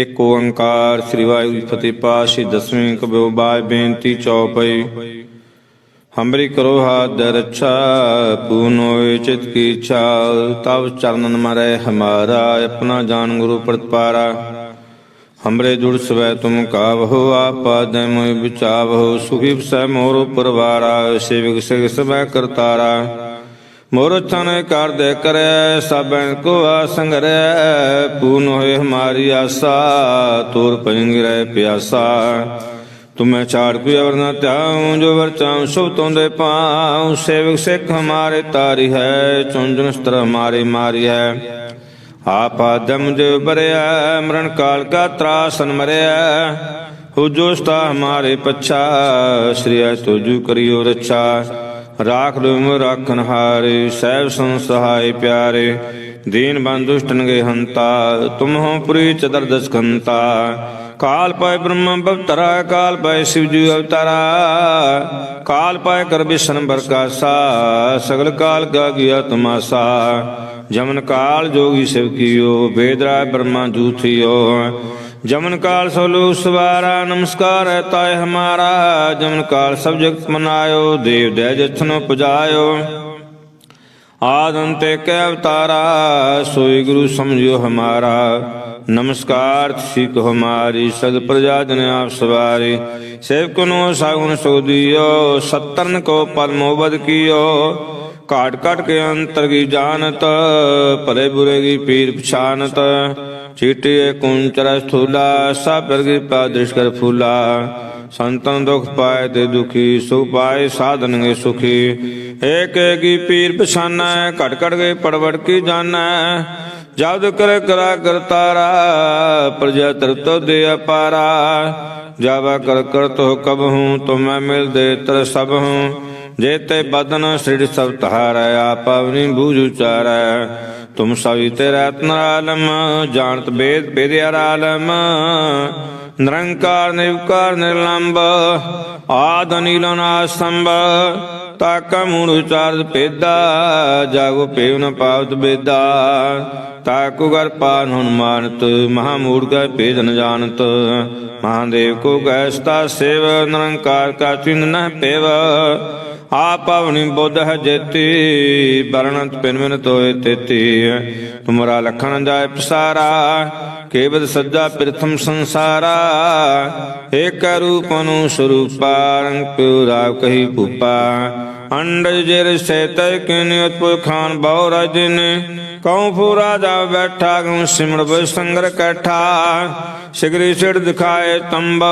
ਇੱਕ ਓੰਕਾਰ ਸ੍ਰੀ ਵਾਹਿਗੁਰੂ ਜੀ ਫਤਿਹ ਪਾਸ਼ੀ ਦਸਵੀਂ ਕਬਿਓ ਬਾਜ ਬੇਨਤੀ ਚੌਪਈ। ਹਮਰੀ ਕਰੋ ਹਾਥ ਰੱਛਾ ਪੂਨ ਹੋਏ ਚਿਤ ਕੀ ਇੱਛਾ। ਤਬ ਚਰਨਨ ਮਰੈ ਹਮਾਰਾ, ਆਪਣਾ ਜਾਨ ਗੁਰੂ ਪ੍ਰਤਪਾਰਾ ਹਮਰੇ ਜੁੜ ਸਵੈ ਤੁਮ ਕਾਵਹੁ ਆਪਾ ਦੇ ਮੋਇ ਵਿਚਾਵਹੁ। ਸੁਖੀ ਸੈ ਮੋਰ ਪਰਵਾਰਾ ਸੇਵਕ ਸਿਗ ਸਭੈ ਕਰਤਾਰਾ। ਮੋਰ ਤਨ ਕਰ ਦੇ ਕਰੈ ਸਭਨ ਕੋ ਆਸੰਗਰੈ ਪੂਨ ਹੋਏ ਹਮਾਰੀ ਆਸਾ, ਤੂਰ ਪੰਗ ਪਿਆਸਾ। ਤੁਮੈ ਚਾੜ ਕੋਈ ਅਵਰ ਨਾ ਧਿਆਉ, ਜੋ ਵਰ ਚਾਉ, ਸੁਭ ਤੋਂ ਦੇ ਪਾਉ। ਸੇਵਕ ਸਿੱਖ ਹਮਾਰੇ ਤਾਰੀ ਹੈ ਚੁੰਜਨ ਸਤਰ ਹਮਾਰੇ ਮਾਰੀ ਹੈ। ਆਪਾ ਦਮ ਜੋ ਬਰਿਆ, ਮਰਨ ਕਾਲ ਕਾ ਤਰਾਸਨ ਮਰਿਆ। ਹੋ ਜੋ ਸਤਾ ਹਮਾਰੇ ਪਛਾ, ਸ੍ਰੀ ਅ ਤੁਜੂ ਕਰਿਓ ਰੱਛਾ। ਰਾਖ ਲੁਮ ਰਾਖਨ ਹਾਰੇ, ਸਹਿਬ ਸੰ ਪਿਆਰੇ, ਦੀਨ ਬੰਧੁ ਦੁਸ਼ਟਨ ਹੰਤਾ, ਤੁਮ ਪੁਰੀ ਚਦਰ ਦਸਕੰਤਾ। ਕਾਲ ਪਾਇ ਬ੍ਰਹਮ ਬਵਤਰਾ, ਕਾਲ ਪਾਇ ਸਿਵ ਜੀ ਅਵਤਾਰਾ। ਕਾਲ ਪਾਇ ਕਰ ਬਿਸ਼ਨ ਬਰਕਾਸਾ, ਸਗਲ ਕਾਲ ਗਾ ਗਿਆ ਤਮਾਸਾ ਜਮਨ ਕਾਲ ਜੋਗੀ ਸਿਵ ਕੀਓ ਬੇਦਰਾ ਬ੍ਰਹਮਾ ਜੂਥਿਓ। ਜਮਨ ਕਾਲ ਸੋਲੂ ਸਵਾਰਾ, ਨਮਸਕਾਰ ਹੈ ਤਾਏ ਹਮਾਰਾ। ਜਮਨ ਕਾਲ ਸਭ ਜਗਤ ਮਨਾਇਓ, ਦੇਵ ਦੈ ਜਥਨੋ ਪੁਜਾਇਓ। ਆਦੰਤੇ ਕੈ ਅਵਤਾਰਾ, ਸੋਈ ਗੁਰੂ ਸਮਝਿਓ ਹਮਾਰਾ। ਨਮਸਕਾਰ ਸਿੱਖ ਹਮਾਰੀ ਸਦ ਪ੍ਰਜਾ ਜਨ ਆਪ ਸਵਾਰੀ। ਸੇਵਕ ਨੂੰ ਸਾਗੁਣ ਸੋਦੀਓ ਸਤਰਨ ਕੋ ਪਰਮੋਬਦ ਕੀਓ। ਘਾਟ ਕਾਟ ਕੇ ਅੰਤਰ ਕੀ ਜਾਣਤ, ਭਲੇ ਬੁਰੇ ਕੀ ਪੀਰ ਪਛਾਨਤ। ਚੀਟੇ ਕੁੰਚਰ ਸਥੂਲਾ, ਸਭ ਕੀ ਪਾ ਕਰ ਫੂਲਾ। ਸੰਤਨ ਦੁਖ ਪਾਏ ਤੇ ਦੁਖੀ, ਸੁਖ ਪਾਏ ਸਾਧਨ ਗੇ ਸੁਖੀ। ਏਕ ਏਕੀ ਪੀਰ ਪਛਾਨੈ, ਘਟ ਘਟ ਕੇ ਪੜਵੜ ਕੀ ਜਾਣੈ। ਜਦ ਕਰ ਕਰਾ ਕਰਤਾਰਾ ਪ੍ਰਜਾ ਤਰਤ ਦੇ ਅਪਾਰਾ। ਜਾਵਾ ਕਰ ਕਰ ਤੋ ਕਬ ਹੂੰ, ਤੁਮੈ ਮਿਲ ਦੇ ਤਰ ਸਭ ਹੂੰ। ਜੇਤੇ ਬਦਨ ਸ੍ਰਿੜ ਸਭ ਤਹਾਰੈ ਆਪ ਅਵਨੀ ਬੂਝ ਉਚਾਰੈ। ਤੁਮ ਸਵੀ ਤੇ ਰਤਨ ਆਲਮ, ਜਾਣਤ ਬੇਦ ਬੇਦਿਆਰ ਆਲਮ। ਨਿਰੰਕਾਰ ਨਿਰਕਾਰ ਨਿਰਲੰਬ, ਆਦ ਨੀਲਨ ਆਸੰਭ। ਤਾਕਾ ਮੂੜ ਉਚਾਰਤ ਪੇਦਾ ਜਾਗੋ ਪੇਵ ਨ ਪਾਵਤ ਬੇਦਾ। ਤਾਕੂ ਗਰ ਪਾਨ ਹਨੁਮਾਨਤ ਮਹਾ ਮੂੜ ਕੈ ਭੇਦ ਨ ਜਾਣਤ। ਮਹਾਦੇਵ ਕੋ ਗੈਸਤਾ ਸੇਵ, ਨਿਰੰਕਾਰ ਕਾ ਚਿੰਨ ਨ ਪੇਵ ਆ ਪਵਨੀ ਬੁੱਧ ਹੈ ਜੇਤੀ ਬਰਣਤ ਪਿਨ ਤੋਏ ਤੇਤੀ। ਤੁਮਰਾ ਲਖਣ ਜਾਏ ਪਸਾਰਾ ਕੇਵਦ ਸੱਜਾ ਪ੍ਰਥਮ ਸੰਸਾਰਾ। ਏਕ ਰੂਪ ਨੂੰ ਸਰੂਪਾ ਰੰਗ ਪਿਉ ਰਾਵ ਕਹੀ ਭੂਪਾ। ਅੰਡਜ ਜਿਰ ਸੇਤੈ ਕਿਨ ਉਤਪੁਰ ਖਾਨ ਬਹੁ ਰਾਜਨ। ਕਉ ਫੂ ਰਾਜਾ ਬੈਠਾ ਗਉ ਸਿਮਰ ਬੈ ਸੰਗਰ ਕੈਠਾ। ਸਿਗਰੀ ਸਿੜ ਦਿਖਾਏ ਤੰਬ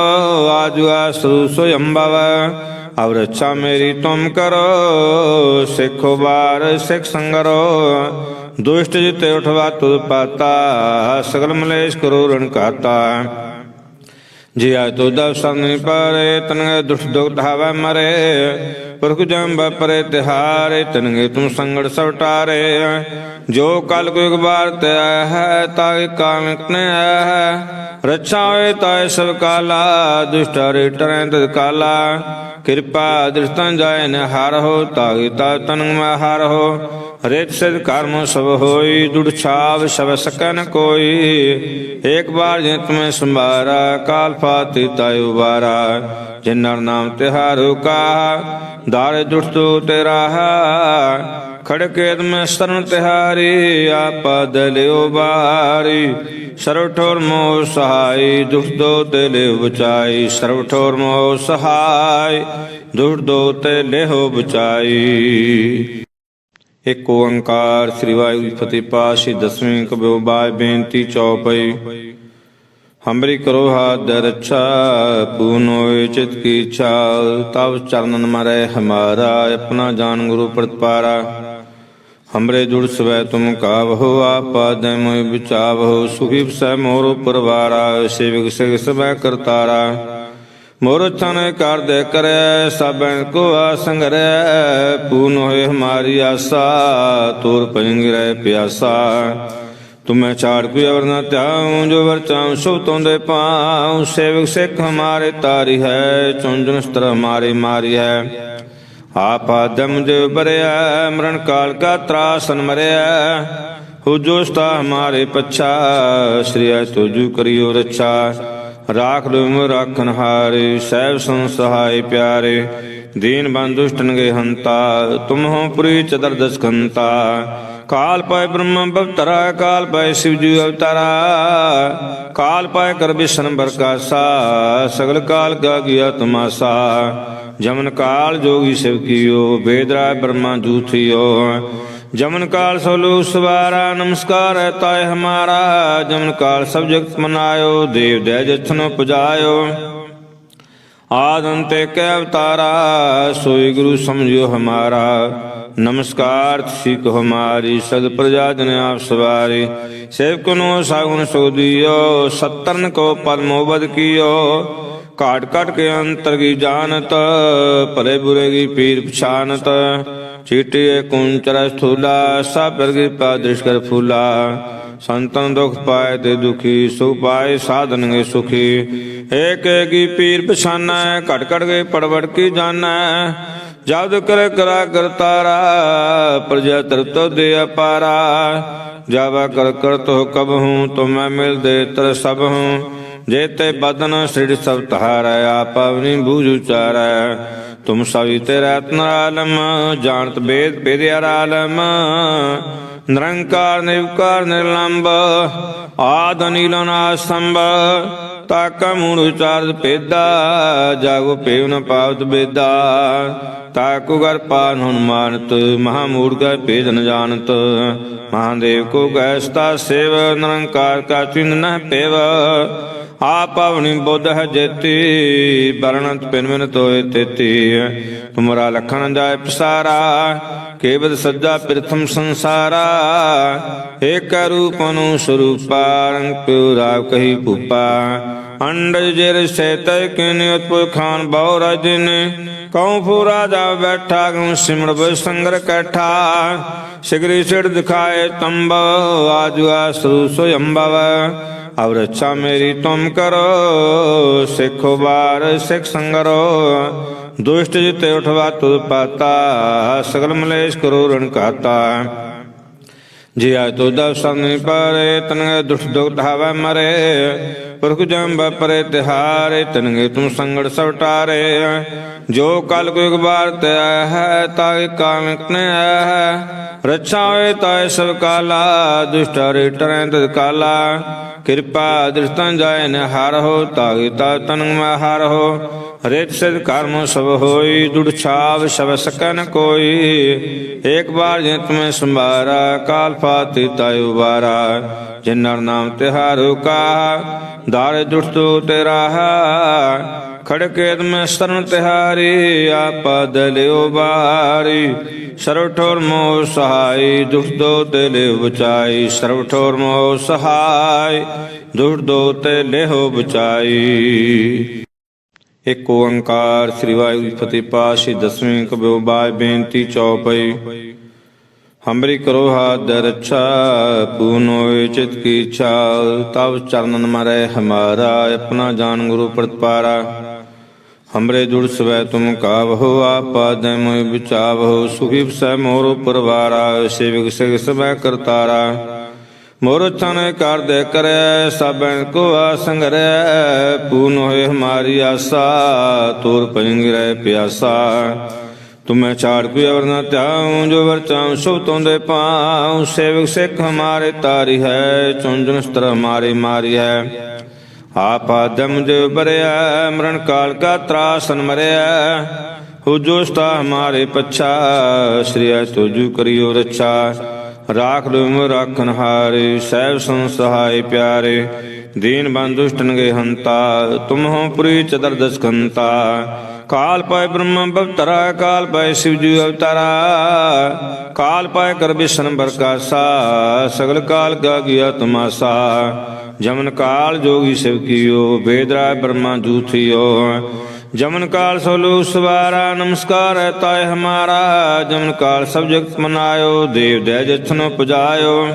ਆਜੂ ਆਸੂ ਸੋ ਅੰਬਵ। ਅਬ ਰੱਛਾ ਮੇਰੀ ਤੁਮ ਕਰੋ ਸਿੱਖੋ ਬਾਰ ਸਿੱਖ ਸੰਗਰੋ ਦੁਸ਼ਟ ਜਿਤੇ ਉਠਵਾ ਤੁਧ ਪਾਤਾ ਸਗਲ ਮਲੇਸ਼ ਕਰੋ ਰਣ ਕਾਤਾ ਜੀ ਆ ਤੋ ਦਵ ਸੰਗਨੀ ਪਰੇ ਤਨਗੇ ਦੁਸ਼ਟ ਦੁਖ ਧਾਵੈ ਮਰੇ ਪੁਰਖ ਜਮ ਪਰੇ ਤਿਹਾਰੇ ਤਨਗੇ ਤੁਮ ਸੰਗੜ ਸਵਟਾਰੇ ਜੋ ਕਲ ਕੋ ਇੱਕ ਬਾਰ ਤੇ ਆਇਆ ਹੈ ਤਾਇ ਕਾਮਿਕ ਨੇ ਆਇਆ ਹੈ। ਰੱਛਾ ਹੋਏ ਤਾਇ ਸਭ ਕਾਲਾ ਦੁਸ਼ਟਾਰੇ ਟਰੈ ਤਦ ਕਾਲਾ। ਕਿਰਪਾ ਦ੍ਰਿਸ਼ਟੰ ਜਾਏ ਨ ਹਰ ਹੋ ਤਾਇ ਤਾ ਤਨ ਮੈਂ ਹਰ ਹੋ। ਰਿਤ ਸਿਧ ਕਰਮ ਸਭ ਹੋਈ ਦੁੜ ਛਾਵ ਸਭ ਸਕੈ ਕੋਈ। ਏਕ ਬਾਰ ਜੇ ਤੁਮੇ ਸੰਭਾਰਾ, ਕਾਲ ਫਾਤੀ ਤਾਇ ਉਬਾਰਾ। ਜਿਨ ਨਾਮ ਤਿਹਾਰੂ ਕਾ, ਦਾਰੇ ਦੁਸ਼ਟੋ ਤੇਰਾ ਹੈ। ਖੜਕੇ ਮੈਂ ਸਰਨ ਤਿਹਾਰੀ, ਆਪਦ ਲਿਓ ਬਾਰੀ ਸਰਵ ਠੋਰ ਮੋ ਸਹਾਈ ਦੁਖ ਦੋ ਤੇ ਲਿਓ ਬਚਾਈ। ਸਰਵ ਠੋਰ ਮੋਹ ਸਹਾਈ ਦੁਖ ਦੋ ਤੇ ਲਿਓ ਬਚਾਈ। ਇੱਕ ਓੰਕਾਰ ਸ੍ਰੀ ਵਾਹਿਗੁਰੂ ਫਤਿਹ ਪਾਸ਼ੀ ਦਸਵੀਂ ਕਬਿਓ ਬਾਜ ਬੇਨਤੀ ਚੌਪਈ। ਹਮਰੀ ਕਰੋ ਹਾਥ ਦਰ ਰੱਛਾ ਪੂਨ ਹੋਏ ਚਿਤ ਕੀ ਇੱਛਾ। ਤਬ ਚਰਨਨ ਮਰੈ ਹਮਾਰਾ, ਆਪਣਾ ਜਾਨ ਗੁਰੂ ਪ੍ਰਤਪਾਰਾ। ਹਮਰੇ ਜੁੜ ਸਵੈ ਤੁਮ ਕਾਵਹੁ ਆਪਾ ਦੇ ਮੋਇ ਵਿਚਾਵਹੁ। ਸੁਖੀ ਸੈ ਮੋਰ ਪਰਵਾਰਾ, ਸੇਵਕ ਸਿਗ ਸਭੈ ਕਰਤਾਰਾ। ਮੋਰ ਤਨ ਕਰ ਦੇ ਕਰੈ ਸਭਨ ਕੋ ਆਸੰਗਰੈ ਪੂਨ ਹੋਏ ਹਮਾਰੀ ਆਸਾ, ਤੋਰ ਪੰਗ ਰਹਿ ਪਿਆਸਾ। ਤੁਮੈ ਚਾੜ ਕੋਈ ਅਵਰ ਨਾ ਧਿਆਉ, ਜੋ ਵਰ ਚਾਉ ਸੁਭ ਤੋਂ ਪਾਉ। ਸੇਵਕ ਸਿੱਖ ਹਮਾਰੇ ਤਾਰੀ ਹੈ, ਚੁੰਜਨ ਸਤਰ ਹਮਾਰੇ ਮਾਰੀ ਹੈ। ਆਪ ਆਦਮ ਜੋ ਬਰਿਆ ਮਰਨ ਕਾਲ ਕਾ ਤਰਾਸਨ ਮਰਿਆ ਹੋ। ਜੋ ਹਮਾਰੇ ਪੱਛਾ, ਸ੍ਰੀ ਅ ਤੁਜੂ ਕਰਿਓ ਰੱਛਾ। ਰਾਖ ਲੁਮ ਰਾਖਨ ਹਾਰੇ, ਸਹਿਬ ਸੰ ਪਿਆਰੇ। ਦੀਨ ਬੰਦੁਸ਼ਟਨਗੇ ਹੰਤਾ, ਤੁਮ ਹੋ ਪੁਰੀ ਚਦਰ ਦਸਕੰਤਾ। ਕਾਲ ਪਾਇ ਬ੍ਰਹਮ ਬਵਤਰਾ ਕਾਲ ਪਾਇ ਸਿਵ ਜੀ ਅਵਤਾਰਾ। ਕਾਲ ਪਾਇ ਕਰ ਬਿਸ਼ਨ ਬਰਕਾਸਾ ਸਗਲ ਕਾਲ ਗਾ ਗਿਆ ਤਮਾਸਾ ਜਮਨ ਕਾਲ ਜੋਗੀ ਸਿਵ ਕੀਓ ਬੇਦਰਾ ਬ੍ਰਹਮਾ ਜੂਥਿਓ। ਜਮਨ ਕਾਲ ਸੋਲੂ ਸਵਾਰਾ, ਨਮਸਕਾਰ ਹੈ ਤਾਇ ਹਮਾਰਾ। ਜਮਨ ਕਾਲ ਸਭ ਜਗਤ ਮਨਾਇਓ, ਦੇਵ ਦੈ ਜਥਨ ਪੁਜਾਇਓ ਆਦੰਤੇ ਕੈ ਅਵਤਾਰਾ, ਸੋਈ ਗੁਰੂ ਸਮਝਿਓ ਹਮਾਰਾ। ਨਮਸਕਾਰ, ਤੁਸੀਂ ਕੋ ਹਮਾਰੀ ਸਦ ਪ੍ਰਜਾ ਜਨ ਆਪ ਸਵਾਰੀ। ਸੇਵਕ ਨੂੰ ਸਾਗੁਣ ਸੋਦੀਓ ਸਤਰਨ ਕੋ ਪਰਮੋਬਦ ਕੀਓ। ਕਾਟ ਕਾਟ ਕੇ ਅੰਤਰ ਕੀ ਜਾਣਤ, ਭਲੇ ਬੁਰੇ ਕੀ ਪੀਰ ਪਛਾਨਤ। ਚੀਟੇ ਕੁੰਚਰ ਸਥੂਲਾ ਸਭ ਕੀ ਪਾ ਕਰ ਫੂਲਾ। ਸੰਤਨ ਦੁਖ ਪਾਏ ਤੇ ਦੁਖੀ, ਸੁਖ ਪਾਏ ਸਾਧਨ ਸਾਧਨਗੇ ਸੁਖੀ। ਏਕ ਏਕੀ ਪੀਰ ਪਛਾਨੈ, ਘਟ ਘਟ ਕੇ ਪੜਵੜ ਕੀ ਜਾਣੈ। ਜਦ ਕਰ ਕਰਾ ਕਰਤਾਰਾ ਪ੍ਰਜਾ ਤਰਤੋ ਦੇ ਅਪਾਰਾ। ਜਾਵਾ ਕਰ ਕਰ ਤੋ ਕਬ ਹੂੰ ਤੁਮੈ ਮਿਲ ਦੇ ਤਰ ਸਭ ਹੂੰ। ਜੇਤੇ ਬਦਨ ਸ੍ਰਿੜ ਸਭ ਤਹਾਰੈ ਆਪ ਬੂਝ ਉਚਾਰੈ। ਤੁਮ ਸਵੀ ਤੇ ਰਤਨ ਆਲਮ, ਜਾਣਤ ਬੇਦ ਬੇਦਿਆਰ ਆਲਮ ਨਿਰੰਕਾਰ ਨਿਰਕਾਰ ਨਿਰਲੰਬ, ਆਦ ਨੀਲਨਾ ਸੰਭ ਤਾਕਾ ਮੂੜ ਉਚਾਰਤ ਪੇਦਾ ਜਾਗੋ ਪੇਵ ਪਾਵਤ ਬੇਦਾ। ਤਾਕੂ ਗਰ ਪਾਨ ਹਨੁਮਾਨਤ ਮਹਾ ਮੂੜ ਕੈ ਭੇਦ ਨ ਜਾਣਤ। ਮਹਾਦੇਵ ਕੋ ਗੈਸਤਾ ਸੇਵ, ਨਿਰੰਕਾਰ ਕਾ ਚਿੰਨ ਨ ਪੇਵ ਆਪ ਪਵਨੀ ਬੁੱਧ ਹੈ ਜੇਤੀ ਬਰਣਤ ਪਿਨ ਮਿਨ ਤੋਏ ਤੇਤੀ। ਤੁਮਰਾ ਲਖਣ ਜਾਏ ਪਸਾਰਾ, ਕੇਵਲ ਸੱਜਾ ਪ੍ਰਥਮ ਸੰਸਾਰਾ। ਏਕ ਰੂਪ ਨੂੰ ਸਰੂਪਾ, ਰੰਗ ਪਿਉ ਰਾਵ ਕਹੀ ਭੂਪਾ। ਅੰਡਜ ਜਿਰ ਸੇਤੈ ਕਿਨ ਉਤਪੁਰ ਖਾਨ ਬਹੁ ਰਾਜਨ ਕਉ ਫੂ ਰਾਜਾ ਬੈਠਾ ਗਉ ਸਿਮਰ ਬੈ ਸੰਗਰ ਕੈਠਾ ਸਿਗਰੀ ਸਿੜ ਦਿਖਾਏ ਤੰਬ ਆਜੂ ਆਸਰੂ ਸੋ ਅੰਬਵ ਅਬ ਰੱਛਾ ਮੇਰੀ ਤੁਮ ਕਰੋ ਸਿੱਖੋ ਬਾਰ ਸਿੱਖ ਸੰਗਰੋ ਦੁਸ਼ਟ ਜਿਤੇ ਉਠਵਾ ਤੁਧ ਪਾਤਾ ਸਗਲ ਮਲੇਸ਼ ਕਰੋ ਰਣ ਕਾਤਾ ਜੇ ਆਇ ਤੋ ਦਵ ਸੰਗ ਪਰੇ ਤਨਗੇ ਦੁਸ਼ਟ ਦੁਖ ਧਾਵੈ ਮਰੇ ਪੁਰਖ ਜਮ ਪਰੇ ਤਿਹਾਰੇ ਤਨਗੇ ਤੁਮ ਸੰਗੜ ਸਵਟਾਰੇ ਜੋ ਕਲ ਕੋ ਇੱਕ ਬਾਰ ਤੇ ਹੈ ਤਾਇ ਕਾਮਿਕ ਨੇ ਹੈ। ਰੱਛਾ ਹੋਏ ਤਾਇ ਸਭ ਕਾਲਾ ਦੁਸ਼ਟਾਰੇ ਟਰੈ ਤਦ ਕਾਲਾ। ਕਿਰਪਾ ਦ੍ਰਿਸ਼ਟਾਂ ਜਾਏ ਨ ਹਰ ਹੋ ਤਾਗੇ ਤਾ ਤਨ ਮੈਂ ਹਰ ਹੋ। ਰੇਤ ਸਿਧ ਕਰਮ ਸਭ ਹੋਈ ਦੁੜ ਛਾਵ ਸਭ ਸਕੈ ਕੋਈ। ਏਕ ਬਾਰ ਜੇ ਤੁਮੇ ਸੰਭਾਰਾ, ਕਾਲ ਫਾਤੀ ਤਾਇ ਉਬਾਰਾ। ਜਿਨ ਨਰ ਨਾਮ ਤਿਹਾਰੂ ਕਾ ਦਾਰੇ ਦੁਸ਼ਟੋ ਤੇਰਾ ਹੈ ਖੜਕੇਤ ਮੈਂ ਸਰਨ ਤਿਹਾਰੀ ਆਪਦ ਲਿਓ ਬਾਰੀ। ਸਰਵ ਠੋਰ ਮੋਹ ਸਹਾਈ ਦੁਖ ਦੋ ਤੇ ਲਿਓ ਬਚਾਈ। ਸਰਵ ਠੋਰ ਮੋਹ ਸਹਾਈ ਦੁਖ ਦੋ ਤੇ ਲਿਓ ਬਚਾਈ। ਇੱਕ ਓੰਕਾਰ ਸ੍ਰੀ ਵਾਹਿਗੁਰੂ ਜੀ ਫਤਿਹ ਪਾਸ਼ੀ ਦਸਵੀਂ ਕਬਿਓ ਬਾਜ ਬੇਨਤੀ ਚੌਪਈ। ਹਮਰੀ ਕਰੋ ਹਾਥ ਦਰ ਰੱਛਾ ਪੂਨ ਹੋਏ ਚਿਤ ਕੀ ਇੱਛਾ। ਤਬ ਚਰਨਨ ਮਰੈ ਹਮਾਰਾ, ਆਪਣਾ ਜਾਨ ਗੁਰੂ ਪ੍ਰਤਪਾਰਾ ਹਮਰੇ ਜੁੜ ਸਵੈ ਤੁਮ ਕਾਵਹੁ ਆਪਾ ਦੇ ਮੋਇ ਵਿਚਾਵਹੁ। ਸੁਖੀ ਸੈ ਮੋਰ ਪਰਵਾਰਾ ਸੇਵਕ ਸਿਗ ਸਭੈ ਕਰਤਾਰਾ। ਮੋਰ ਚਨ ਕਰ ਦੇ ਕਰੈ ਸਭਨ ਕੋ ਆਸੰਗਰੈ ਪੂਨ ਹੋਏ ਹਮਾਰੀ ਆਸਾ, ਤੋਰ ਪੰਗ ਰਹਿ ਪਿਆਸਾ। ਤੁਮੈ ਛਾੜ ਕੋਈ ਅਵਰ ਨਾ ਧਿਆਉ, ਜੋ ਵਰ ਚਾਉ ਸੁਭ ਤੋਂ ਪਾਉ। ਸੇਵਕ ਸਿੱਖ ਹਮਾਰੇ ਤਾਰੀ ਹੈ ਚੁੰਜਨ ਸਤਰ ਹਮਾਰੇ ਮਾਰੀ ਹੈ। ਆਪ ਆਦਮ ਜੋ ਬਰਿਆ ਮਰਨ ਕਾਲ ਕਾ ਤਰਾਸਨ ਮਰਿਆ। ਹੋ ਜੋ ਹਮਾਰੇ ਪੱਛਾ, ਸ੍ਰੀ ਅ ਤੁਜੂ ਕਰਿਓ ਰੱਛਾ। ਰਾਖ ਲੁਮ ਰਾਖਨ ਹਾਰੇ, ਸਹਿਬ ਸੰ ਪਿਆਰੇ। ਦੀਨ ਬੰਦੁਸ਼ਟਨਗੇ ਹੰਤਾ, ਤੁਮ ਹੋ ਪੁਰੀ ਚਦਰ ਦਸਕੰਤਾ। ਕਾਲ ਪਾਇ ਬ੍ਰਹਮ ਬਵਤਰਾ ਕਾਲ ਪਾਇ ਸਿਵ ਜੀ ਅਵਤਾਰਾ। ਕਾਲ ਪਾਇ ਕਰ ਬਿਸ਼ਨ ਬਰਕਾਸਾ, ਸਗਲ ਕਾਲ ਗਾ ਗਿਆ ਤਮਾਸਾ। ਜਮਨ ਕਾਲ ਜੋਗੀ ਸਿਵ ਕੀਓ ਬੇਦਰਾ ਬ੍ਰਹਮਾ ਜੂਥਿਓ। ਜਮਨ ਕਾਲ ਸੋਲੂ ਸਵਾਰਾ, ਨਮਸਕਾਰ ਹੈ ਤਾਏ ਹਮਾਰਾ। ਜਮਨ ਕਾਲ ਸਭ ਜਗਤ ਮਨਾਇਓ, ਦੇਵ ਦੈ ਜਥਨ ਪੁਜਾਇਓ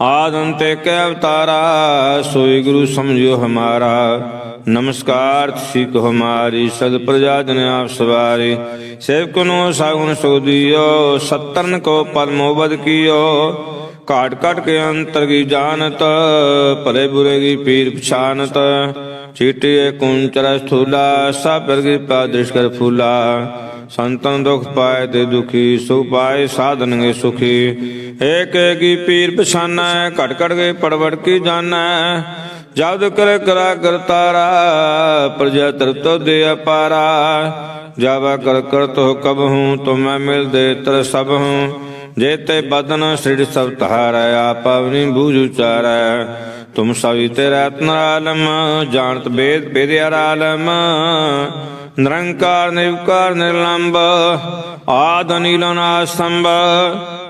ਆਦੰਤੇ ਕੈ ਅਵਤਾਰਾ, ਸੋਈ ਗੁਰੂ ਸਮਝਿਓ ਹਮਾਰਾ। ਨਮਸਕਾਰ, ਤੁਸੀਂ ਕੋ ਹਮਾਰੀ ਸਦ ਪ੍ਰਜਾ ਜਨ ਆਪ ਸਵਾਰੀ। ਸੇਵਕ ਨੂੰ ਸਾਗੁਣ ਸੋਦੀਓ ਸਤਰਨ ਕੋ ਪਰਮੋਬਦ ਕੀਓ। ਘਾਟ ਘਟ ਕੇ ਅੰਤਰ ਕੀ ਜਾਣਤ, ਭਲੇ ਬੁਰੇ ਕੀ ਪੀਰ ਪਛਾਨਤ। ਚੀਟੇ ਕੁੰਚਰ ਸਥੂਲਾ, ਸਭ ਪਰ ਕਿਰਪਾ ਕਰ ਫੂਲਾ। ਸੰਤਨ ਦੁਖ ਪਾਏ ਤੇ ਦੁਖੀ, ਸੁਖ ਪਾਏ ਸਾਧਨ ਸਾਧਨਗੇ ਸੁਖੀ। ਏਕ ਏਕੀ ਪੀਰ ਪਛਾਨੈ ਘਟ ਘਟ ਕੇ ਪੜਵੜ ਕੀ ਜਾਣੈ। ਜਦ ਕਰ ਕਰਾ ਕਰਤਾਰਾ ਪ੍ਰਜਾ ਤਰਤੋ ਦੇ ਅਪਾਰਾ। ਜਾਵਾ ਕਰ ਕਰ ਤੋ ਕਬ ਹੂੰ ਮੈਂ ਮਿਲ ਦੇ ਤਰ ਸਭ ਹੂੰ। ਜੇਤੇ ਬਦਨ ਸ੍ਰਿੜ ਸਭ ਤਹਾਰੈ ਆਪ ਅਵਨੀ ਬੂਝ ਉਚਾਰੈ। ਤੁਮ ਸਵੀ ਤੇ ਰਤਨ ਆਲਮ, ਜਾਣਤ ਬੇਦ ਬੇਦਿਆਰ ਆਲਮ। ਨਿਰੰਕਾਰ ਨਿਰਕਾਰ ਨਿਰਲੰਬ, ਆਦ, ਅਨੀਲ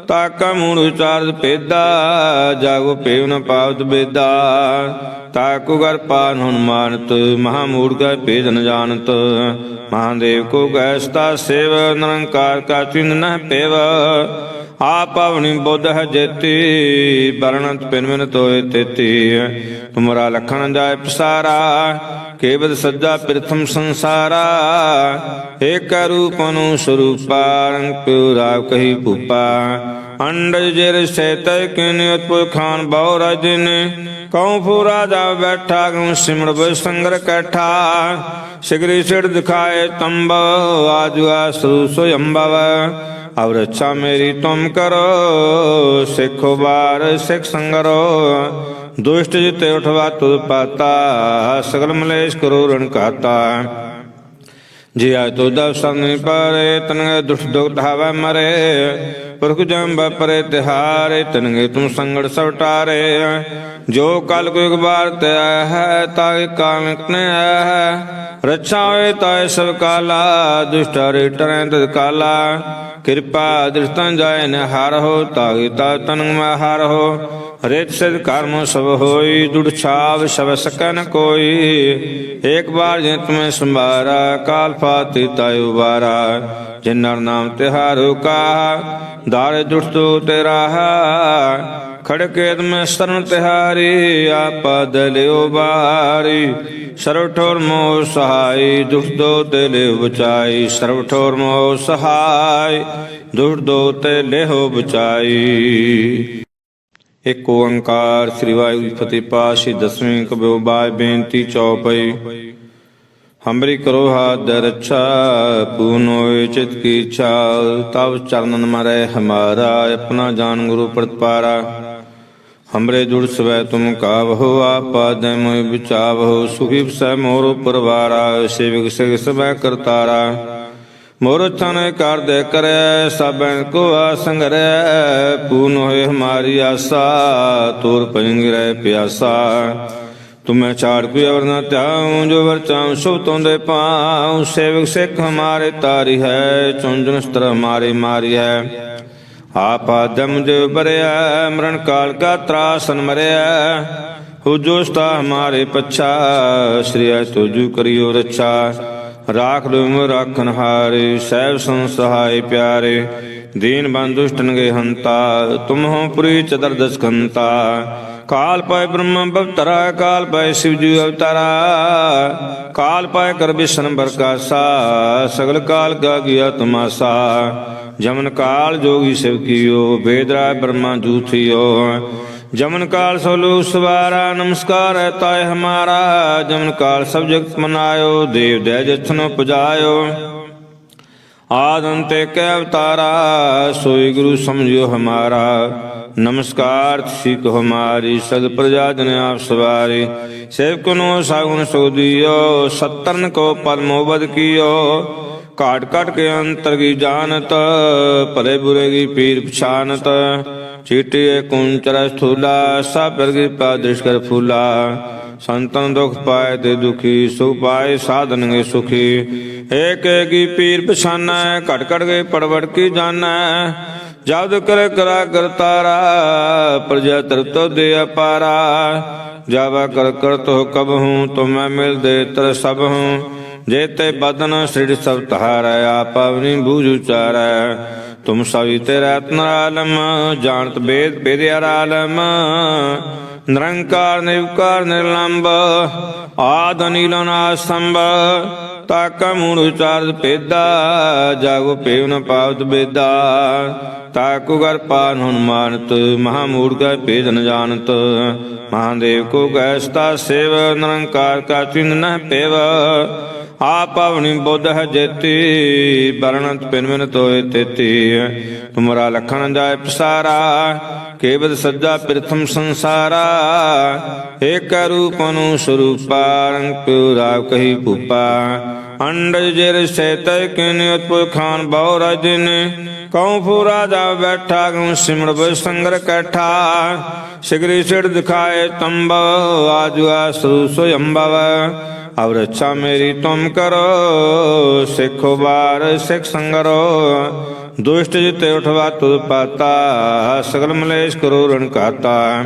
ਤਾਕ, ਮੂੜ ਉਚਾਰਤ ਪੇਦਾ ਜਾਗੋ ਪੇਵ ਨ ਪਾਵਤ, ਬੇਦਾ, ਤਾਕੁ ਗਰ ਪਾਨ, ਹਨੁਮਾਨਤ ਮਹਾ ਮੂੜ ਕੈ ਭੇਦ, ਨ ਜਾਣਤ, ਮਹਾਦੇਵ ਕੋ ਗੈਸਤਾ ਸੇਵ, ਨਿਰੰਕਾਰ, ਕਾ ਚਿੰਨ ਨ ਪੇਵ ਆਪ ਆਪਣੀ ਬੁੱਧ ਹੈ ਜੇਤੀ ਬਰਣਤ ਪਿਨ ਤੋਏ ਤੇਤੀ ਤੁਮਰਾ ਲਖਣ ਜਾਏ ਪਸਾਰਾ ਕੇਵਦ ਸੱਜਾ ਪ੍ਰਥਮ ਸੰਸਾਰਾ। ਏਕ ਰੂਪ ਨੂੰ ਸਰੂਪਾ ਰੰਗ ਪਿਉਰਾ ਕਹੀ ਭੂਪਾ। ਅੰਡਜ ਜਿਰ ਸੇਤੈ ਕਿਨ ਉਤਪੁਰ ਖਾਨ ਬਹੁ ਰਾਜਨ। ਕਉ ਫੂ ਰਾਜਾ ਬੈਠਾ ਗਉ ਸਿਮਰ ਬੈ ਸੰਗਰ ਕੈਠਾ। ਸਿਗਰੀ ਸਿੜ ਦਿਖਾਏ ਤੰਬ ਆਜੂ ਆਸੂ ਸੋ ਅੰਬਵ। ਅਵ ਰੱਛਾ ਮੇਰੀ ਤੁਮ ਕਰੋ, ਸਿੱਖੋ ਬਾਰ ਸਿੱਖ ਸੰਗਰੋ। ਦੁਸ਼ਟ ਜਿਤੇ ਉਠਵਾ ਤੁਧ ਪਾਤਾ, ਸਗਲ ਮਲੇਸ਼ ਕਰੋ ਰਣ ਕਾਤਾ ਜੇ ਆਇ ਤੋ ਦਵ ਸੰਗ ਪਾਰੇ, ਤਨਗੇ ਦੁਸ਼ਟ ਦੁਖ ਧਾਵੈ ਮਰੇ। ਪੁਰਖ ਜੰਬ ਪਰੇ ਤਿਹਾਰੇ, ਤਨਗੇ ਤੁਮ ਸੰਗੜ ਸਵਟਾਰੇ ਜੋ ਕਲ ਕੋ ਇੱਕ ਬਾਰ ਤੇ ਆਇਆ ਹੈ ਤਾਏ ਕਾਮਿਕ ਨੇ ਆਇਆ ਹੈ। ਰੱਛਾ ਹੋਏ ਤਾਏ ਸਭ ਕਾਲਾ ਦੁਸ਼ਟਾਰੇ ਟਰੈ ਤਦ ਕਾਲਾ। ਕਿਰਪਾ ਦ੍ਰਿਸ਼ਟਾਂ ਜਾਏ ਨ ਹਰ ਹੋ, ਤਾਗੇ ਤਨ ਮੈਂ ਹਰ ਹੋ। ਰਿਤ ਸਿਧ ਕਰਮ ਸਭ ਹੋਈ ਦੁੜ ਛਾਵ ਸਭ ਸ਼ਕਨ ਕੋਈ। ਏਕ ਬਾਰ ਜੇ ਤੁਮੇ ਸੰਭਾਰਾ, ਕਾਲ ਫਾਤੀ ਤਾਇ ਉਬਾਰਾ। ਜਿਨ ਨਰ ਨਾਮ ਤਿਹਾਰੂ ਕਾ, ਦਾਰੇ ਦੁਸ਼ਟੋ ਤੇਰਾ ਹੈ। ਖੜਕੇਤ ਮੈਂ ਸਰਨ ਤਿਹਾਰੀ ਆਪਦ ਲਿਓ ਬਾਰੀ। ਸਰਵ ਠੋਰ ਮੋਹ ਸਹਾਈ, ਦੁਖ ਦੋ ਤੇ ਲਿਓ ਬਚਾਈ। ਸਰਵ ਠੋਰ ਮੋਹ ਸਹਾਈ, ਦੁਖ ਦੋ ਤੇ ਲਿਓ ਬਚਾਈ। ਇੱਕ ਓੰਕਾਰ ਸ੍ਰੀ ਵਾਹਿਗੁਰੂ ਫਤਿਹ ਪਾਸ਼ੀ ਦਸਵੀਂ ਕਬਿਓ ਬਾਈ ਬੇਨਤੀ ਚੌਪਈ। ਹਮਰੀ ਕਰੋ ਹਾਥ ਦਰ ਰੱਛਾ ਪੂਨ ਚਿਤ ਕੀ ਇੱਛਾ ਤਬ ਚਰਨਨ ਮਰੈ ਹਮਾਰਾ, ਆਪਣਾ ਜਾਨ ਗੁਰੂ ਪ੍ਰਤਪਾਰਾ। ਹਮਰੇ ਜੁੜ ਸਵੈ ਤੁਮ ਕਾਵਹੁ ਆਪਾ ਦੇ ਮੋਇ ਵਿਚਾਵਹੁ, ਸੁਖੀ ਸੈ ਮੋਰ ਪਰਵਾਰਾ ਸੇਵਕ ਸਿਗ ਸਭੈ ਕਰਤਾਰਾ। ਮੋਰ ਤਨ ਕਰ ਦੇ ਕਰੈ ਸਭਨ ਕੋ ਆਸੰਗਰੈ ਪੂਨ ਹੋਏ ਹਮਾਰੀ ਆਸਾ, ਤੂਰ ਪੰਗਰੈ ਪਿਆਸਾ। ਤੁਮੈ ਛਾੜ ਕੋਈ ਅਵਰ ਨਾ ਧਿਆਉ, ਜੋ ਵਰ ਚਾਉ, ਸੁਭ ਤੋਂਦੇ ਪਾਉ। ਸੇਵਕ ਸਿੱਖ ਹਮਾਰੇ ਤਾਰੀ ਹੈ ਚੁੰਜਨ ਸਤਰ ਹਮਾਰੇ ਮਾਰੀ ਹੈ। ਆਪ ਆਦਮ ਬਰਿਆ, ਮਰਨ ਕਾਲ ਕਾ ਤਰਾਸਨ ਮਰਿਆ। ਹੋ ਜੋ ਸਤਾ ਹਮਾਰੇ ਪਛਾ, ਸ੍ਰੀ ਅ ਤੁਜੂ ਕਰਿਓ ਰੱਛਾ। ਰਾਖ ਲੁਮ ਰਾਖਨ ਹਾਰੇ, ਸਹਿਬ ਸੰ ਸਹਾਈ ਪਿਆਰੇ। ਦੀਨ ਬੰਦੁਸ਼ਟਨਗੇ ਹੰਤਾ, ਤੁਮ ਹੋ ਪੁਰੀ ਚਦਰ ਦਸਕੰਤਾ। ਕਾਲ ਪਾਇ ਬ੍ਰਹਮ ਬਵਤਰਾ ਕਾਲ ਪਾਇ ਸਿਵ ਜੀ ਅਵਤਾਰਾ ਕਾਲ ਪਾਇ ਕਰ ਬਿਸ਼ਨ ਬਰਕਾਸਾ ਸਗਲ ਕਾਲ ਕਾ ਗਿਆ ਤਮਾਸਾ ਜਮਨ ਕਾਲ ਜੋਗੀ ਸਿਵ ਕੀਓ ਵੇਦਰਾ ਬ੍ਰਹਮਾ ਜੂਥਿਓ ਜਮਨ ਕਾਲ ਸੋਲੂ ਸਵਾਰਾ ਨਮਸਕਾਰ ਹੈ ਤਾਏ ਹਮਾਰਾ ਜਮਨ ਕਾਲ ਸਭ ਜਗਤ ਮਨਾਇਓ ਦੇਵ ਦੈ ਜਥਨੋ ਪੁਜਾਇਓ ਆਦੰਤੇ ਕੈ ਅਵਤਾਰਾ ਸੋਈ ਗੁਰੂ ਸਮਝਿਓ ਹਮਾਰਾ ਨਮਸਕਾਰ ਸਿੱਖ ਹਮਾਰੀ ਸਦ ਪ੍ਰਜਾ ਜਨ ਆਪ ਸਵਾਰੀ। ਸੇਵਕ ਨੂੰ ਸਾਗੁਣ ਸੋਦੀਓ ਸਤਰਨ ਕੋ ਪਰਮੋਬਦ ਕੀਓ। ਘਾਟ ਘਟ ਕੇ ਅੰਤਰ ਕੀ ਜਾਣਤ, ਭਲੇ ਬੁਰੇ ਕੀ ਪੀਰ ਪਛਾਨਤ। ਚੀਟੇ ਕੁੰਚਰ ਸਥੂਲਾ, ਸਭ ਪਰ ਕਿਰਪਾ ਕਰ ਫੂਲਾ। ਸੰਤਨ ਦੁਖ ਪਾਏ ਤੇ ਦੁਖੀ, ਸੁਖ ਪਾਏ ਸਾਧਨ ਗੇ ਸੁਖੀ। ਏਕ ਏਕੀ ਪੀਰ ਪਛਾਨੈ ਘਟ ਘਟ ਕੇ ਪੜਵੜ ਕੀ ਜਾਣੈ। ਜਦ ਕਰ ਕਰਾ ਕਰਤਾਰਾ ਪ੍ਰਜਾ ਤਰਤੋ ਦੇ ਅਪਾਰਾ। ਜਾਵਾ ਕਰ ਕਰ ਤੋ ਕਬ ਹੂੰ, ਤੁਮੈ ਮਿਲ ਦੇ ਤਰ ਸਭ ਹੂੰ। ਜੇਤੇ ਬਦਨ ਸ੍ਰਿੜ ਸਭ ਤਹਾਰੈ ਆਪ ਅਵਨੀ ਬੂਝ ਉਚਾਰੈ। ਤੁਮ ਸਵੀ ਤੇ ਰਤਨ ਆਲਮ ਜਾਣਤ ਬੇਦ ਬੇਦਿਆਰ ਆਲਮ ਨਿਰੰਕਾਰ ਨਿਰਕਾਰ ਨਿਰਲੰਬ, ਆਦ, ਅਨੀਲ, ਅਨਾਸੰਭ ਮੂੜ ਉਚਾਰਤ ਪੇਦਾ ਜਾਗੋ ਪੇਵ ਨ ਪਾਵਤ ਬੇਦਾ, ਤਾਕੂ ਗਰ ਪਾਨ ਹਨੁਮਾਨਤ ਮਹਾ ਮੂੜ ਕੈ ਭੇਦ ਨ ਜਾਣਤ, ਮਹਾਦੇਵ ਕੋ ਗੈਸਤਾ ਸੇਵ, ਨਿਰੰਕਾਰ ਕਾ ਚਿੰਨ ਨ ਪੇਵ, ਆਪ ਪਵਨੀ ਬੁੱਧ ਹੈ ਜੇਤੀ ਬਰਣਤ ਪਿਨ ਮਿਨ ਤੋਏ ਤੇਤੀ, ਤੁਮਰਾ ਲਖਣ ਜਾਏ ਪਸਾਰਾ ਕੇਵਦ ਸੱਜਾ ਪ੍ਰਥਮ ਸੰਸਾਰਾ ਏਕ ਰੂਪ ਨੂੰ ਸਰੂਪਾ ਰੰਗ ਪਿਉਰਾ ਕਹੀ ਭੂਪਾ ਅੰਡਜ ਜਿਰ ਸੇਤੈ ਕਿਨ ਉਤਪੁਰ ਖਾਨ ਬਹੁ ਰਾਜਨ ਕਉ ਫੂਰਾ ਜਾ ਬੈਠਾ ਗਉ ਸਿਮਰ ਬੈ ਸੰਗਰ ਕੈਠਾ ਸਿਗਰੀ ਸਿੜ ਦਿਖਾਏ ਤੰਬ ਆਜੁਆ ਸਰੂ ਸੋ ਅੰਬਵ अब रक्षा मेरी तुम करो सिखो बार सिख संगरो ਦੁਸ਼ਟ ਜਿਤੇ ਉਠਵਾ ਤੁਧ ਪਾਤਾ, ਸਗਲ ਮਲੇਸ਼ ਕਰੋ ਰਣ ਕਾਤਾ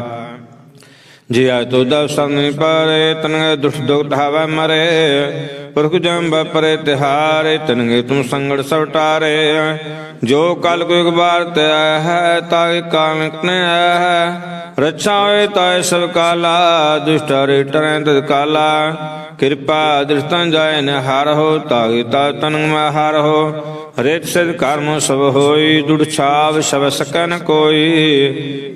ਜੇ ਆ ਤੋ ਦਵ ਸੰਗਿ ਪਰੇ, ਤਨਗੇ ਦੁਖ ਦੁਖ ਧਾਵੈ ਮਰੇ। ਪ੍ਰਖ ਜਮ ਬਪਰੇ ਤਿਹਾਰੇ, ਤਨਗੇ ਤੁਮ ਸੰਗੜ ਸਵਟਾਰੇ ਜੋ ਕਲ ਕੋ ਇਕ ਬਾਰ ਤੇ ਆਇ ਹੈ ਤਾਇ ਕਾਲਕ ਨੇ ਆਇ ਹੈ। ਰੱਛਾ ਹੋਏ ਤਾਇ ਸਭ ਕਾਲਾ, ਦੁਸ਼ਟ ਰੇ ਟਰੈ ਤਦ ਕਾਲਾ। ਕਿਰਪਾ ਦ੍ਰਿਸ਼ਤਨ ਜਾਏ ਨ ਹਰ ਹੋ ਤਾਇ ਤਾ ਤਨਗ ਮੈ ਹਰ ਹੋ। ਹਰੇਕ ਸਿਧ ਕਰਮ ਸਭ ਹੋਈ ਦੁੜ ਛਾਵ ਸਭ ਸਕੈ ਕੋਈ।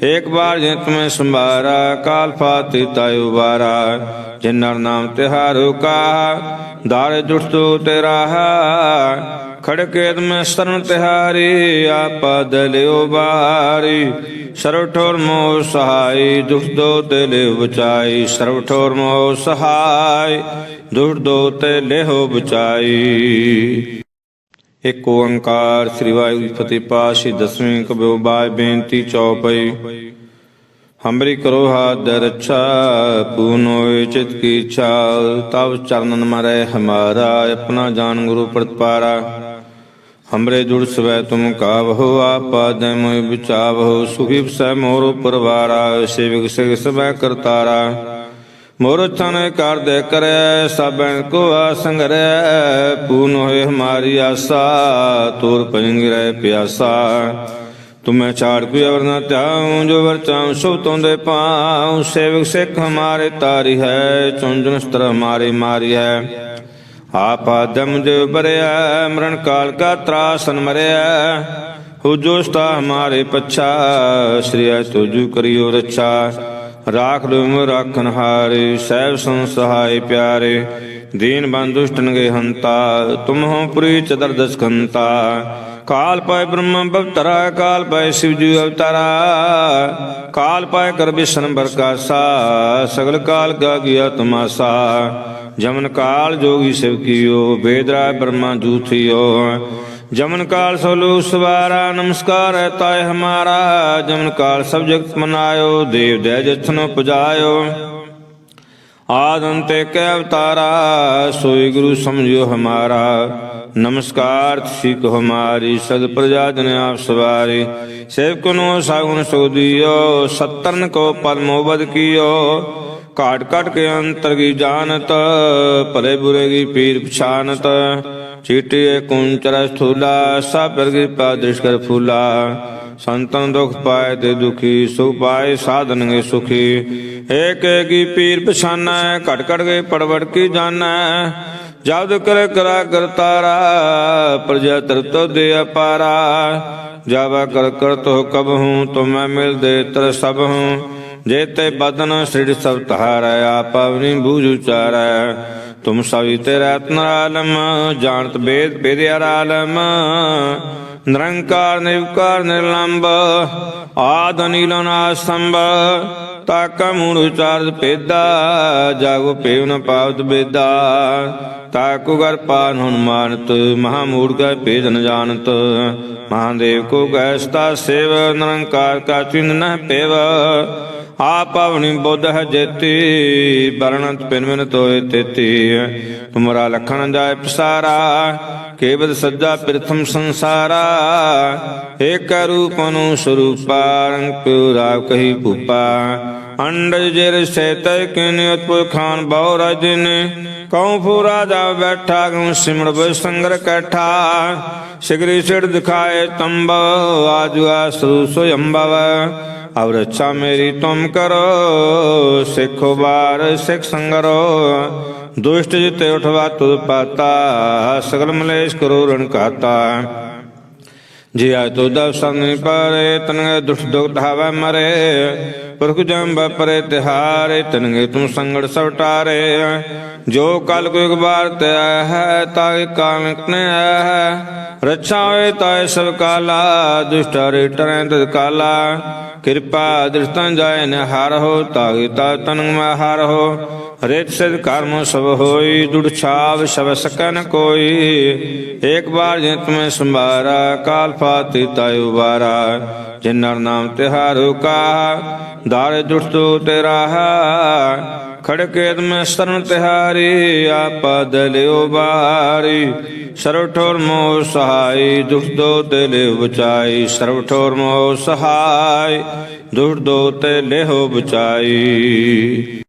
ਏਕ ਬਾਰ ਜੇ ਤੁਮੇ ਸੰਭਾਰਾ, ਕਾਲ ਫਾਤੀ ਤਾਇ ਉਬਾਰਾ। ਜਿਨ ਨਰ ਨਾਮ ਤਿਹਾਰੋ ਕਾ, ਦਾਰੇ ਦੁਸ਼ਤੋ ਤੇਰਾ ਹੈ ਮੈਂ ਸਰਨ ਤਿਹਾਰੀ ਆਪਾ ਦਲਿਓ ਬਾਰੀ ਸਰਵ ਠੋਰ ਮੋ ਸਹਾਈ, ਦੁਖ ਦੋ ਤੇ ਲਿਵ ਬਚਾਈ। ਸਰਵ ਠੋਰ ਮੋ ਸਹਾਈ, ਦੁਖ ਦੋ ਤੇ ਲਿਹੋ ਬਚਾਈ। ਇੱਕ ਓੰਕਾਰ ਸ੍ਰੀ ਵਾਹਿਗੁਰੂ ਜੀ ਫਤਿਹ ਪਾਸ਼ੀ ਦਸਵੀਂ ਕਬਿਓ ਬਾਈ ਬੇਨਤੀ ਚੌਪਈ। ਹਮਰੀ ਕਰੋ ਹਾਥ ਦਰ ਰੱਛਾ ਪੂਨ ਹੋਏ ਚਿਤ ਕੀ ਇੱਛਾ ਤਬ ਚਰਨਨ ਮਰੈ ਹਮਾਰਾ, ਆਪਣਾ ਜਾਨ ਗੁਰੂ ਪ੍ਰਤਪਾਰਾ ਹਮਰੇ ਜੁੜ ਸਵੈ ਤੁਮ ਕਾਵਹੁ ਆਪਾ ਦੇ ਮੋਇ ਵਿਚਾਵਹੁ, ਸੁਖੀ ਸੈ ਮੋਰ ਪਰਵਾਰਾ ਸੇਵਕ ਸਿਗ ਸਭੈ ਕਰਤਾਰਾ। ਮੋਰ ਚਨ ਕਰ ਦੇ ਕਰੈ ਸਭੈ ਕੋ ਆਸੰਗਰੈ ਪੂਨ ਹੋਏ ਹਮਾਰੀ ਆਸਾ, ਤੂਰ ਪੰਗਰੈ ਪਿਆਸਾ। ਤੁਮੈ ਛਾੜ ਕੋਈ ਅਵਰ ਨਾ ਧਿਆਉ, ਜੋ ਵਰ ਚਾਉ ਸੋ ਤੋਂਦੇ ਪਾਉ। ਸੇਵਕ ਸਿੱਖ ਹਮਾਰੇ ਤਾਰੀ ਹੈ, ਚੁੰਜਨ ਸਤਰ ਹਮਾਰੇ ਮਾਰੀ ਹੈ। ਆਪਾ ਦਮ ਦੇ ਬਰਿਆ ਮਰਨ ਕਾਲ ਕਾ ਤਰਾਸਨ ਮਰਿਆ ਹੋ ਜੋ ਸਤਾ ਹਮਾਰੇ ਪਛਾ, ਸ੍ਰੀ ਤੁਜੂ ਕਰਿਓ ਰੱਛਾ। ਰਾਖ ਲੁਮ ਰਾਖਨ ਹਾਰੇ, ਸਹਿਬ ਸੰ ਪਿਆਰੇ, ਦੀਨ ਬੰਦੁਸ਼ਟਨ ਗੇ ਹੰਤਾ, ਤੁਮ ਪੁਰੀ ਚਦਰ ਦਸਕੰਤਾ। ਕਾਲ ਪਾਇ ਬ੍ਰਹਮ ਬਵਤਰਾ ਕਾਲ ਪਾਇ ਸਿਵ ਜੀ ਅਵਤਾਰਾ। ਕਾਲ ਪਾਇ ਕਰ ਬਿਸ਼ਨ ਬਰਕਾਸਾ, ਸਗਲ ਕਾਲ ਕਾ ਗਿਆ ਤਮਾਸਾ। ਜਮਨ ਕਾਲ ਜੋਗੀ ਸਿਵ ਕੀਓ ਵੇਦਰਾ ਬ੍ਰਹਮਾ ਜੂਥਿਓ ਜਮਨ ਕਾਲ ਸੋਲੂ ਸਵਾਰਾ, ਨਮਸਕਾਰ ਹੈ ਤਾਏ ਹਮਾਰਾ। ਜਮਨ ਕਾਲ ਸਭ ਜਗਤ ਮਨਾਇਓ, ਦੇਵ ਦੈ ਜਥਨੋ ਪੁਜਾਇਓ। ਆਦੰਤੇ ਕੈ ਅਵਤਾਰਾ, ਸੋਈ ਗੁਰੂ ਸਮਝਿਓ ਹਮਾਰਾ। ਨਮਸਕਾਰ ਸੀ ਕੋ ਹਮਾਰੀ ਸਦ ਪ੍ਰਜਾ ਜਨ ਆਪ ਸਵਾਰੀ। ਸੇਵ ਕੋ ਸਾਗੁਨ ਸੋਦੀਓ ਸਤਰਨ ਕੋ ਪਰਮੋਬਦ ਕੀਓ। ਘਾਟ ਕਾਟ ਕੇ ਅੰਤਰ ਕੀ ਜਾਣਤ, ਭਲੇ ਬੁਰੇ ਕੀ ਪੀਰ ਪਛਾਨਤ। ਚੀਟੇ ਕੁੰਚਰ ਸਥੂਲਾ, ਸਭ ਕੀ ਪਾ ਕਰ ਫੂਲਾ। ਸੰਤਨ ਦੁਖ ਪਾਏ ਤੇ ਦੁਖੀ, ਸੁਖ ਪਾਏ ਸਾਧਨਗੇ ਸੁਖੀ। ਏਕ ਏਕੀ ਪੀਰ ਪਛਾਨੈ, ਘਟ ਘਟ ਕੇ ਪੜਵੜ ਕੀ ਜਾਣੈ। ਜਦ ਕਰ ਕਰਾ ਕਰਤਾਰਾ ਪ੍ਰਜਾ ਤਰਤੋ ਦੇ ਅਪਾਰਾ। ਜਾਵਾ ਕਰ ਕਰ ਤੋ ਕਬ ਹੂੰ, ਤੁਮੈ ਮਿਲ ਦੇ ਤਰ ਸਭ ਹੂੰ। ਜੇਤੇ ਬਦਨ ਸ੍ਰਿੜ ਸਭ ਤਹਾਰੈ ਆਪ ਅਵਨੀ ਬੂਝ ਉਚਾਰੈ। ਤੁਮ ਸਵਿਤੇ ਰਤਨ ਆਲਮ, ਜਾਣਤ ਬੇਦ ਬੇਦਿਆਰ ਆਲਮ ਨਿਰੰਕਾਰ ਨਿਰਕਾਰ ਨਿਰਲੰਬ, ਆਦ ਨੀਲਨ ਆਸੰਭ ਮੂੜ ਉਚਾਰਤ ਪੇਦਾ ਜਾਗੋ ਪੇਵ ਨ ਪਾਵਤ ਬੇਦਾ, ਤਾਕੂ ਗਰ ਪਾਨ ਹਨੁਮਾਨਤ ਮਹਾ ਮੂੜ ਕੈ ਭੇਦ ਨ ਜਾਣਤ, ਮਹਾਦੇਵ ਕੋ ਗੈਸਤਾ ਸੇਵ, ਨਿਰੰਕਾਰ ਕਾ ਚਿੰਨ ਨ ਪੇਵ ਆਪ ਪਵਨੀ ਬੁੱਧ ਹੈ ਜੇਤੀ ਬਰਣਤ ਪਿਨ ਤੋਏ ਤੇਤੀ ਤੁਮਰਾ ਲਖਣ ਜਾਏ ਪਸਾਰਾ ਕੇਵਦ ਸੱਜਾ ਪ੍ਰਥਮ ਸੰਸਾਰਾ। ਏਕ ਰੂਪ ਨੂੰ ਸਰੂਪਾ ਰੰਗ ਪਿਉਰਾ ਕਹੀ ਭੂਪਾ। ਅੰਡਜ ਜਿਰ ਸੇਤੈ ਕਿਨ ਉਤਪੁਰ ਖਾਨ ਬਹੁ ਰਾਜਨ। ਕਉ ਫੂਰਾ ਜਾ ਬੈਠਾ ਗਉ ਸਿਮਰ ਬੈ ਸੰਗਰ ਕੈਠਾ। ਸਿਗਰੀ ਸਿੜ ਦਿਖਾਏ ਤੰਬ, ਆਜੁਆ ਸਰੂ ਸੋ ਅੰਬਵ। ਅਵ ਰੱਛਾ ਮੇਰੀ ਤੁਮ ਕਰੋ, ਸਿੱਖ ਵਾਰ ਸਿੱਖ ਸੰਗਰੋ। ਦੁਸ਼ਟ ਜਿਤੇ ਉਠਵਾ ਤੁਧ ਪਾਤਾ, ਸਗਲ ਮਲੇਸ਼ ਕਰੋ ਰਣਕਾਤਾ ਜੇ ਆ ਤੋ ਦਵ ਸੰਗ ਪਰੇ, ਤਨਗੇ ਦੁਖ ਦੁਖ ਧਾਵੇ ਮਰੇ। ਪ੍ਰਖ ਜਮ ਬਪਰੇ ਤਿਹਾਰੇ, ਤਨਗੇ ਤੁਮ ਸੰਗੜ ਸਵਟਾਰੇ ਜੋ ਕਲ ਕੋ ਇੱਕ ਬਾਰ ਤੇ ਹੈ, ਤਾ ਕਾਲ ਨੇ ਹੈ। ਰੱਛਾ ਹੋਏ ਸਭ ਕਾਲਾ, ਦੁਸ਼ਟਾਰੇ ਟਰੈ ਤਦ ਕਾਲਾ। ਕਿਰਪਾ ਦ੍ਰਿਸ਼ਟਾਂ ਜਾਏ ਨ ਹਾਰ ਹੋ ਤਾਗੇ ਤਾ ਤਨੰਗ ਮੈਂ ਹਾਰ ਹੋ। ਹਰੇਕ ਸਿਧ ਕਰਮ ਸਭ ਹੋਈ ਦੁੜ ਛਾਵ ਸਭ ਸਕੈ ਕੋਈ। ਇੱਕ ਬਾਰ ਜੇ ਤੁਮੇ ਸੰਭਾਰਾ, ਕਾਲ ਫਾਤੀ ਤਾਇ ਉਬਾਰਾ। ਜਿਨ ਨਰ ਨਾਮ ਤਿਹਾਰੂ ਕਾ, ਦਾਰੇ ਦੁਸ਼ਟੋ ਤੇਰਾ ਹੈ। ਖੜਕੇਤ ਮੈਂ ਸਰਨ ਤਿਹਾਰੀ ਆਪਦ ਲਿਓ ਬਾਰੀ ਸਰਵ ਠੋਰ ਮੋਹ ਸਹਾਈ, ਦੁਖ ਦੋ ਤੇ ਲਿਓ ਬਚਾਈ। ਸਰਵ ਠੋਰ ਮੋਹ ਸਹਾਈ, ਦੁਖ ਦੋ ਤੇ ਲਿਓ ਬਚਾਈ।